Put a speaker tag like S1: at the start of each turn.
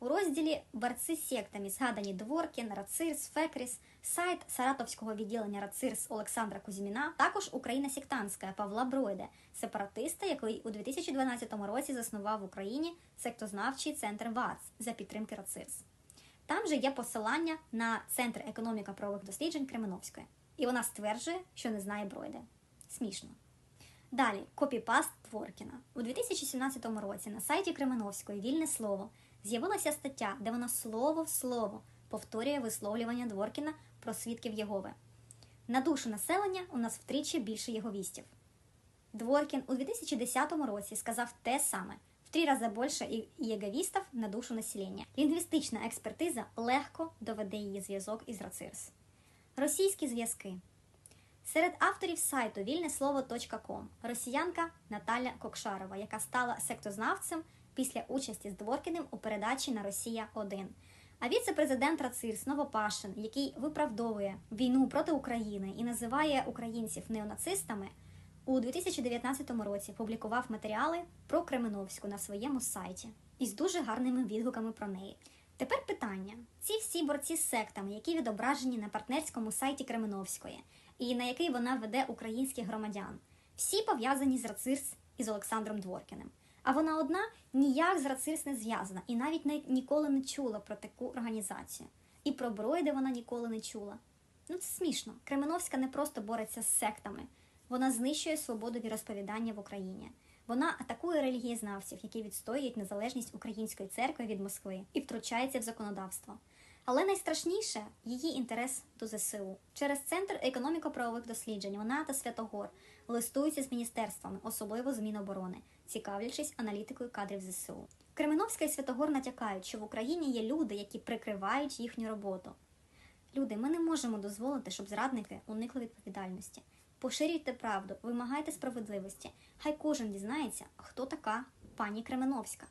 S1: У розділі Борці з сектами згадані Дворкін, Рацирс, Фекріс, сайт Саратовського відділення Рацирс Олександра Кузьміна, також Україна сектантська Павла Бройде, сепаратиста, який у 2012 році заснував в Україні сектознавчий центр ВАЦ за підтримки Рацирс. Там же є посилання на Центр економіка правових досліджень Кременовської. І вона стверджує, що не знає Бройде. Смішно. Далі копіпаст Творкіна. У 2017 році на сайті Кременовської Вільне слово з'явилася стаття, де вона слово в слово повторює висловлювання Дворкіна про свідків Єгови. На душу населення у нас втричі більше єговістів. Дворкін у 2010 році сказав те саме в три рази більше і- єговістів на душу населення. Лінгвістична експертиза легко доведе її зв'язок із Рацирс. Російські зв'язки. Серед авторів сайту вільнеслово.ком росіянка Наталя Кокшарова, яка стала сектознавцем після участі з Дворкіним у передачі на Росія 1 А віце-президент Рацирс Новопашин, який виправдовує війну проти України і називає українців неонацистами, у 2019 році публікував матеріали про Кременовську на своєму сайті із дуже гарними відгуками про неї. Тепер питання: ці всі борці з сектами, які відображені на партнерському сайті Кременовської, і на який вона веде українських громадян, всі пов'язані з Рацирс і з Олександром Дворкіним. А вона одна ніяк з Рацирс не зв'язана і навіть не, ніколи не чула про таку організацію. І про Бройде вона ніколи не чула. Ну це смішно. Кременовська не просто бореться з сектами, вона знищує свободу віросповідання в Україні. Вона атакує релігієзнавців, які відстоюють незалежність української церкви від Москви і втручається в законодавство. Але найстрашніше її інтерес до ЗСУ. Через центр економіко-правових досліджень вона та Святогор листуються з міністерствами, особливо з Міноборони, цікавлячись аналітикою кадрів ЗСУ. Кременовська і Святогор натякають, що в Україні є люди, які прикривають їхню роботу. Люди, ми не можемо дозволити, щоб зрадники уникли відповідальності. Поширюйте правду, вимагайте справедливості. Хай кожен дізнається, хто така пані Кременовська.